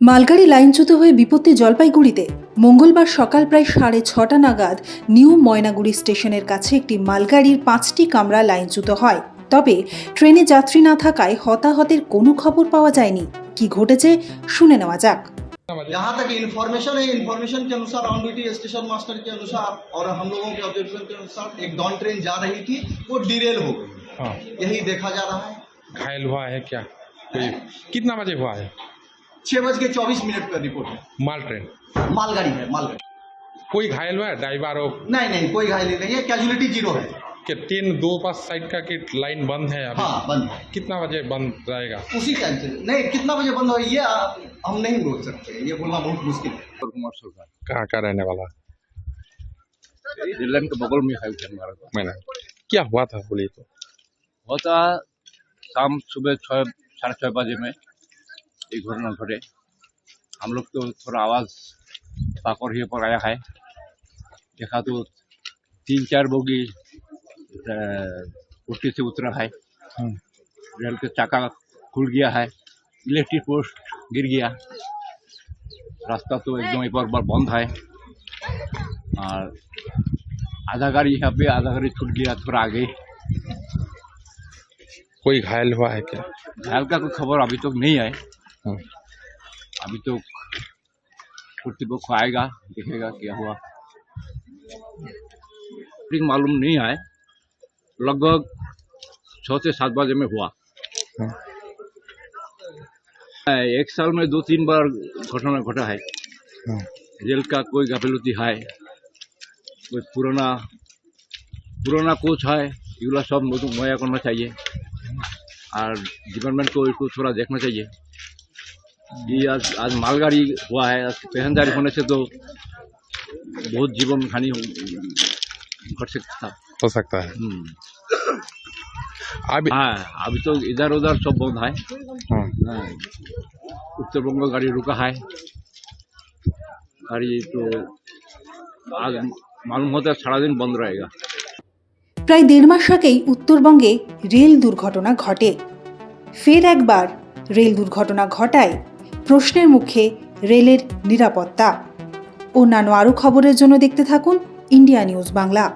মালগাড়ি লাইনচ্যুত হয়ে বিপত্তি জলপাইগুড়িতে মঙ্গলবার সকাল প্রায় সাড়ে ছটা নাগাদ নিউ ময়নাগুড়ি স্টেশনের কাছে একটি মালগাড়ির পাঁচটি কামরা লাইনচ্যুত হয় তবে ট্রেনে যাত্রী না থাকায় হতাহতের কোনো খবর পাওয়া যায়নি কি ঘটেছে শুনে নেওয়া যাক जहाँ तक इन्फॉर्मेशन है इन्फॉर्मेशन के अनुसार ऑन ड्यूटी स्टेशन मास्टर के अनुसार और हम लोगों के ऑब्जर्वेशन के अनुसार एक डॉन ट्रेन जा रही थी वो डिरेल हो गई हाँ यही देखा जा रहा है घायल हुआ है क्या कोई कितना बजे हुआ है छह बज के चौबीस मिनट पर रिपोर्ट है। माल ट्रेन। मालगाड़ी है मालगाड़ी। कोई घायल हुआ है? ड्राइवर और नहीं नहीं कोई घायल नहीं है कैजुअलिटी ज़ीरो है। के ट्रेन दो पास साइड का कि लाइन बंद है अभी? हाँ बंद है। कितना बजे बंद रहेगा? उसी टाइम से। नहीं कितना बजे बंद हो ये हम नहीं बोल सकते ये बोलना बहुत मुश्किल है। कुमार कहाँ का रहने वाला? है? के बगल में है। मैंने। क्या हुआ था बोलिए तो होता शाम सुबह छः साढ़े छः बजे में ये घटना घटे हम लोग तो थोड़ा आवाज़ पाकर ही पर आया है। देखा तो तीन चार बोगी पुट्टी से उतरा है। हम्म। रेल के चाका खुल गया है। इलेक्ट्रिक पोस्ट गिर गया। रास्ता तो एकदम एक बार बार बंद है। और आधा गाड़ी यहाँ पे आधा गाड़ी छूट गया थोड़ा आगे। कोई घायल हुआ है क्या? घायल का कोई खबर अभी तक तो नहीं है। अभी तो कर्तृपक्ष आएगा देखेगा क्या हुआ। ठीक मालूम नहीं है लगभग छः से सात बजे में हुआ। हम्म। एक साल में दो तीन बार घटना घटा है। रेल का कोई गाफिलती है कोई पुराना पुराना कोच है ये सब मुहैया करना चाहिए। और गवर्नमेंट को इसको थोड़ा देखना चाहिए। ये आज आज मालगाड़ी हुआ है आज पैसेंजर होने से तो बहुत जीवन हानि हो- घट सकता था हो सकता है हम्म। अभी हाँ अभी तो इधर उधर सब बंद है हाँ, हाँ। उत्तर बंग गाड़ी रुका है गाड़ी तो आज मालूम होता है सारा दिन बंद रहेगा প্রায় দেড় মাস আগেই উত্তরবঙ্গে রেল দুর্ঘটনা ঘটে ফের একবার রেল দুর্ঘটনা ঘটায় প্রশ্নের মুখে রেলের নিরাপত্তা। অন্যান্য আরও খবরের জন্য দেখতে থাকুন ইন্ডিয়া নিউজ বাংলা।